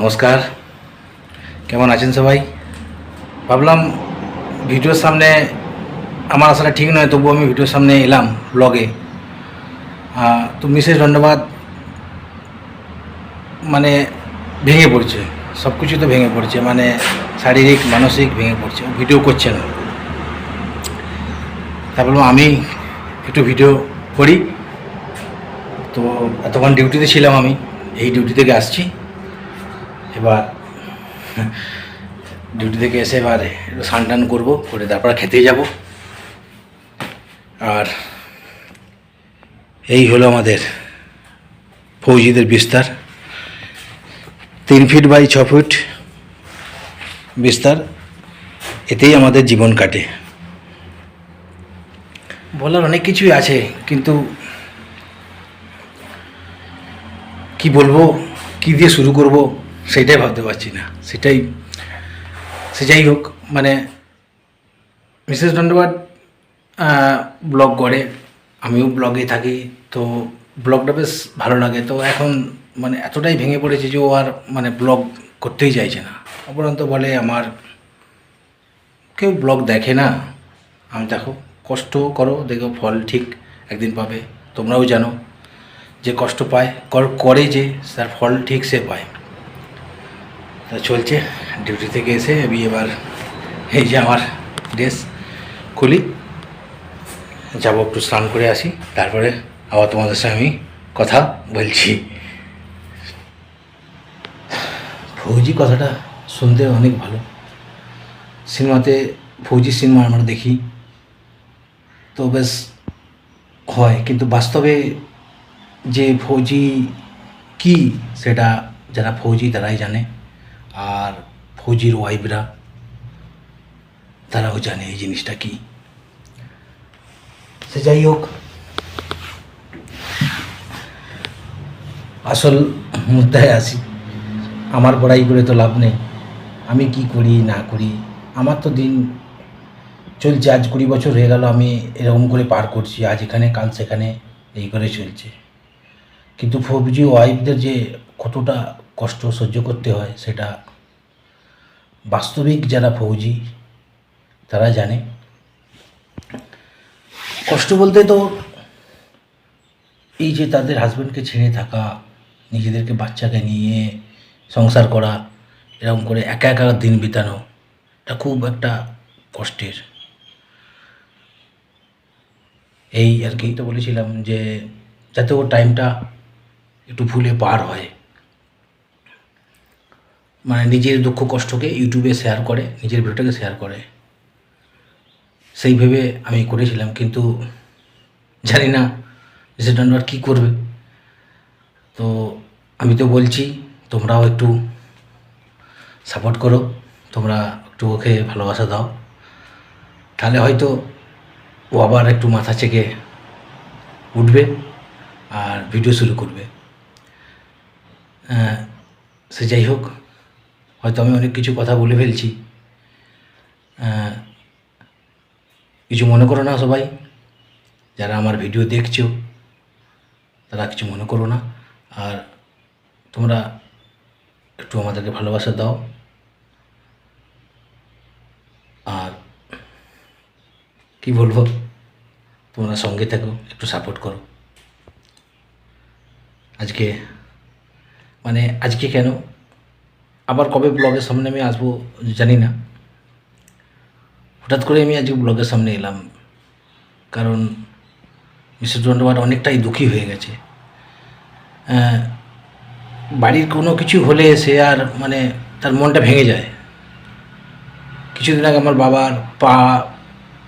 নমস্কার। কেমন আছেন সবাই? ভাবলাম ভিডিওর সামনে আমার আসলে ঠিক নয় তবু আমি ভিডিওর সামনে এলাম ব্লগে তো মিসেস ধন্যবাদ মানে ভেঙে পড়ছে সব কিছু তো ভেঙে পড়ছে মানে শারীরিক, মানসিক ভেঙে পড়ছে ভিডিও করছে না। তা বললাম, আমি একটু ভিডিও করি। তো এতক্ষণ ডিউটিতে ছিলাম আমি, এই ডিউটি থেকে আসছি। এবার ডিউটি থেকে এসে এবার স্নান টান করব, করে তারপর খেতে যাব। আর এই হলো আমাদের ফৌজিদের বিস্তার। তিন ফিট বাই ছ ফুট বিস্তার। এতেই আমাদের জীবন কাটে। বলার অনেক কিছুই আছে, কিন্তু কি বলব, কি দিয়ে শুরু করব? সেটাই ভাবতে পারছি না। সেটাই, সে যাই হোক মানে মিসেস দণ্ডবাদ ব্লগ করে, আমিও ব্লগে থাকি, তো ব্লগটা বেশ ভালো লাগে। তো এখন মানে এতটাই ভেঙে পড়েছে যে ও আর মানে ব্লগ করতেই চাইছে না। অপরন্ত বলে আমার কেউ ব্লগ দেখে না। আমি দেখো, কষ্ট করো, দেখো ফল ঠিক একদিন পাবে। তোমরাও জানো যে কষ্ট পায়, কর- করে যে, তার ফল ঠিক সে পায়। তা চলছে। ডিউটি থেকে এসে আমি এবার এই যে আমার ড্রেস খুলি। যাব একটু স্নান করে আসি। তারপরে আবার তোমাদের সঙ্গে আমি কথা বলছি। ফৌজি কথাটা শুনতে অনেক ভালো। সিনেমাতে ফৌজি সিনেমা আমরা দেখি। তো বেশ হয়। কিন্তু বাস্তবে যে ফৌজি কি, সেটা যারা ফৌজি তারাই জানে। আর ফৌজির ওয়াইফরা, তারাও জানে এই জিনিসটা কি। সে যাই হোক, আসল মুদ্রায় আসি, আমার পড়াই করে তো লাভ নেই, আমি কি করি, না করি, আমার তো দিন চলছে, আজ কুড়ি বছর হয়ে গেল, আমি এরকম করে পার করছি, আজ এখানে, কাল সেখানে, এই করে চলছে। কিন্তু ফৌজি ওয়াইফদের যে কতটা কষ্ট সহ্য করতে হয় সেটা বাস্তবিক যারা ফৌজি, তারা জানে। কষ্ট বলতে তো এই যে তাদের হাজব্যান্ডকে ছেড়ে থাকা, নিজেদেরকে বাচ্চাকে নিয়ে সংসার করা, এরকম করে একা একা দিন বিতানো, এটা খুব একটা কষ্টের। এই আর কি তো বলেছিলাম যে যাতে ওর টাইমটা একটু ভুলে পার হয়। মানে নিজের দুঃখ কষ্টকে ইউটিউবে শেয়ার করে, নিজের ভিডিওটাকে শেয়ার করে। সেই ভেবে আমি করেছিলাম, কিন্তু জানি না মিসেস ডান্ডার কী করবে। তো আমি তো বলছি, তোমরাও একটু সাপোর্ট করো, তোমরা একটু ওকে ভালোবাসা দাও। তাহলে হয়তো ও আবার একটু মাথা চেকে উঠবে আর ভিডিও শুরু করবে। সে যাই হোক হয়তো আমি অনেক কিছু কথা বলে ফেলছি। কিছু মনে করো না সবাই। যারা আমার ভিডিও দেখছ, তারা কিছু মনে করো না। আর তোমরা একটু আমাদেরকে ভালোবাসা দাও। আর কি বলব? তোমরা সঙ্গে থাকো, একটু সাপোর্ট করো। আজকে মানে আজকে কেন? আবার কবে ব্লগের সামনে আমি আসব জানি না। হঠাৎ করে আমি আজকে ব্লগের সামনে এলাম। কারণ মিস্টার দণ্ডবাট অনেকটাই দুঃখী হয়ে গেছে। বাড়ির কোনো কিছু হলে সে আর মানে তার মনটা ভেঙে যায়। কিছুদিন আগে আমার বাবার পা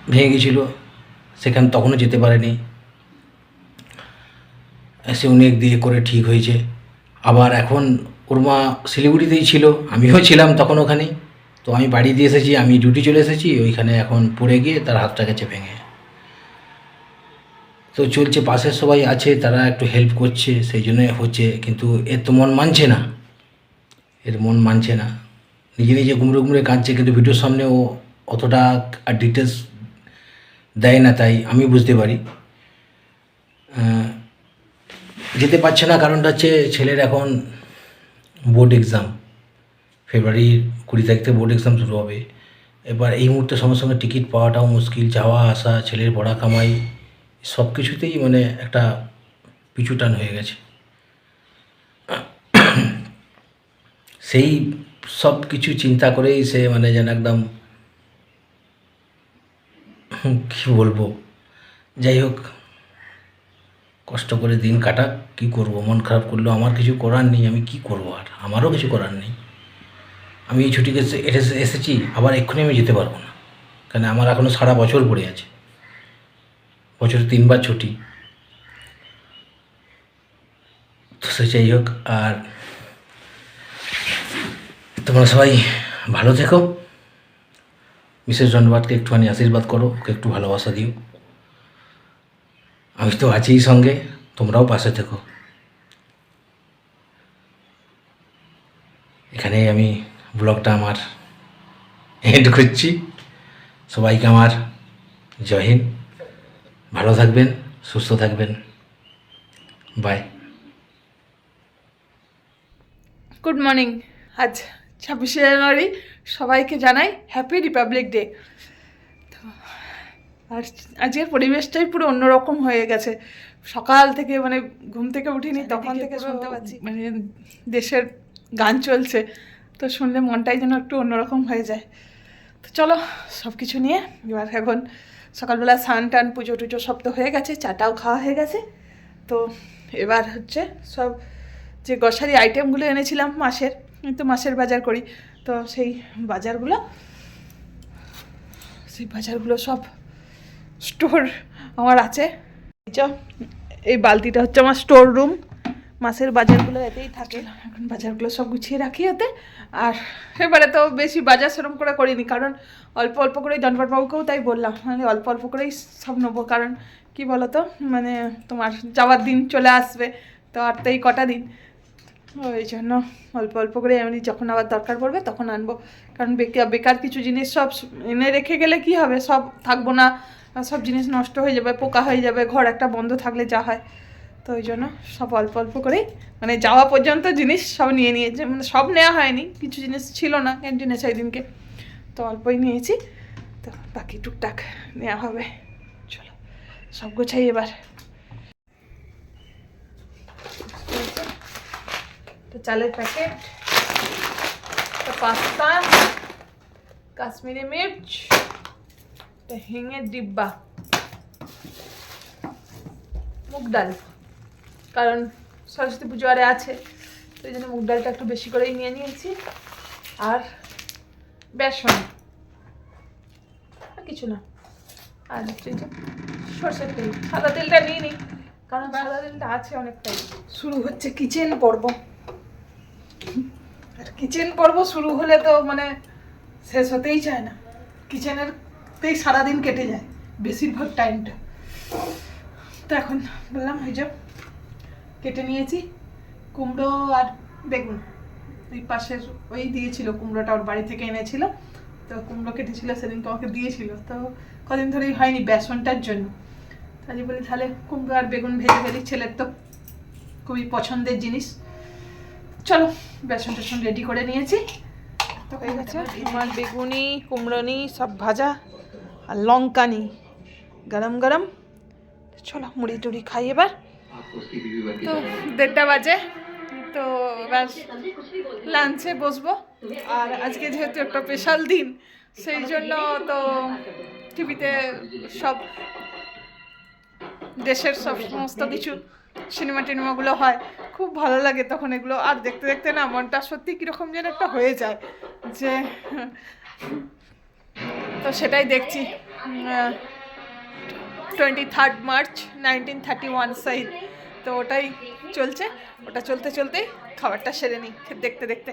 ভেঙে গেছিল, সেখানে তখনও যেতে পারেনি। সে অনেক দিয়ে করে ঠিক হয়েছে। আবার এখন ওর মা শিলিগুড়িতেই ছিল, আমিও ছিলাম তখন ওখানে। তো আমি বাড়ি দিয়ে এসেছি, আমি ডিউটি চলে এসেছি, ওইখানে এখন পড়ে গিয়ে তার হাতটা গেছে ভেঙে। তো চলছে, পাশের সবাই আছে, তারা একটু হেল্প করছে, সেই জন্য হচ্ছে, কিন্তু এর তো মন মানছে না। এর মন মানছে না। নিজে নিজে গুমড়ে গুমড়ে কাঁদছে, কিন্তু ভিডিওর সামনে ও অতটা আর ডিটেলস দেয় না, তাই আমি বুঝতে পারি। যেতে পারছে না, কারণটা হচ্ছে ছেলের এখন বোর্ড এক্সাম, ফেব্রুয়ারির কুড়ি তারিখ থেকে বোর্ড এক্সাম শুরু হবে। এবার এই মুহূর্তে সঙ্গে সঙ্গে টিকিট পাওয়াটাও মুশকিল, যাওয়া, আসা, ছেলের পড়া, কামাই সব কিছুতেই মানে একটা পিছু টান হয়ে গেছে। সেই সব কিছু চিন্তা করেই সে মানে যেন একদম কী বলব? যাই হোক কষ্ট করে দিন কাটা কী করব? মন খারাপ করলেও আমার কিছু করার নেই, আমি কি করব আর? আমারও কিছু করার নেই। আমি এই ছুটিকে এসে- এসে- এসেছি, আবার এক্ষুনি আমি যেতে পারব না। কারণ আমার এখনও সারা বছর পড়ে আছে। বছরে তিনবার ছুটি। তো সে যাই হোক, আর তোমরা সবাই ভালো থেকো। মিসেস ধন্যবাদকে একটুখানি আশীর্বাদ করো, ওকে একটু ভালোবাসা দিও। আমি তো আছিই সঙ্গে, তোমরাও পাশে থেকো। এখানেই আমি ব্লগটা আমার এন্ড করছি। সবাইকে আমার জয় হিন্দ। ভালো থাকবেন, সুস্থ থাকবেন। বাই গুড মর্নিং আজ ছাব্বিশে জানুয়ারি সবাইকে জানাই হ্যাপি রিপাবলিক ডে আর আজকের পরিবেশটাই পুরো অন্যরকম হয়ে গেছে। সকাল থেকে মানে ঘুম থেকে উঠিনি তখন থেকে শুনতে পাচ্ছি মানে দেশের গান চলছে। তো শুনলে মনটাই যেন একটু অন্যরকম হয়ে যায়। তো চলো সব কিছু নিয়ে এবার এখন সকালবেলা স্নান টান পুজো টুজো সব তো হয়ে গেছে চাটাও খাওয়া হয়ে গেছে। তো এবার হচ্ছে সব যে গ্রসারি আইটেমগুলো এনেছিলাম মাসের আমি তো মাসের বাজার করি। তো সেই বাজারগুলো সেই বাজারগুলো সব স্টোর আমার আছে। এই বালতিটা হচ্ছে আমার স্টোর রুম মাসের বাজারগুলো এতেই থাকে। এখন বাজারগুলো সব গুছিয়ে রাখি ওতে আর এবারে তো বেশি বাজার সেরম করে করিনি, কারণ অল্প অল্প করেই বাবুকেও তাই বললাম মানে অল্প অল্প করেই সব নেব, কারণ কি বলতো মানে তোমার যাওয়ার দিন চলে আসবে, তো আর তো এই কটা দিন। ওই জন্য অল্প অল্প করে এমনি যখন আবার দরকার পড়বে তখন আনব। কারণ বেকার কিছু জিনিস সব এনে রেখে গেলে কি হবে? সব থাকব না। সব জিনিস নষ্ট হয়ে যাবে, পোকা হয়ে যাবে, ঘর একটা বন্ধ থাকলে যা হয়। তো ওই জন্য সব অল্প অল্প করেই মানে যাওয়া পর্যন্ত জিনিস সব নিয়ে নিয়েছে মানে সব নেওয়া হয়নি, কিছু জিনিস ছিল না ক্যান্টিনে সেই দিনকে, তো অল্পই নিয়েছি। তো বাকি টুকটাক নেওয়া হবে। চলো, সব গোছাই এবার। তো চালের প্যাকেট পাস্তা, কাশ্মীরি মির্চ তো হিঙের ডিব্বা। মুগ ডাল। কারণ সরস্বতী পুজো আরে আছে, তো এই জন্য মুগ ডালটা একটু বেশি করেই নিয়ে নিয়েছি। আর বেসন। আর কিছু না। আর হচ্ছে যে সর্ষের তেল। সাদা তেলটা নিয়ে নিই, কারণ সাদা তেলটা আছে অনেকটাই। শুরু হচ্ছে কিচেন পর্ব। আর কিচেন পর্ব শুরু হলে তো মানে শেষ হতেই চায় না। কিচেনেরতেই সারাদিন কেটে যায় বেশিরভাগ টাইমটা। তো এখন বললাম হয়ে যে কেটে নিয়েছি, কুমড়ো আর বেগুন। ওই পাশের ওই দিয়েছিল কুমড়োটা ওর বাড়ি থেকে এনেছিল। তো কুমড়ো কেটেছিল, সেদিনকে আমাকে দিয়েছিল। তো কদিন ধরেই হয়নি বেসনটার জন্য। তাই বলি, তাহলে কুমড়ো আর বেগুন ভেজে ফেলি, ছেলের তো খুবই পছন্দের জিনিস। চলো বেসন টেসন রেডি করে নিয়েছি। তো হয়ে গেছে আমার বেগুনি, কুমড়োনি সব ভাজা। আর লঙ্কা নি গরম গরম। চলো মুড়ি টুড়ি খাই এবার। তো দেড়টা বাজে। তো এবার লাঞ্চে বসবো। আর আজকে যেহেতু একটা স্পেশাল দিন, সেই জন্য তো টিভিতে সব দেশের সব সমস্ত কিছু, সিনেমা টিনেমাগুলো হয়। খুব ভালো লাগে তখন এগুলো। আর দেখতে দেখতে না মনটা সত্যি কীরকম যেন একটা হয়ে যায় যে তো সেটাই দেখছি। Twenty third March nineteen thirty one side তো ওটাই চলছে। ওটা চলতে চলতেই খাবারটা সেরে নিই, দেখতে দেখতে।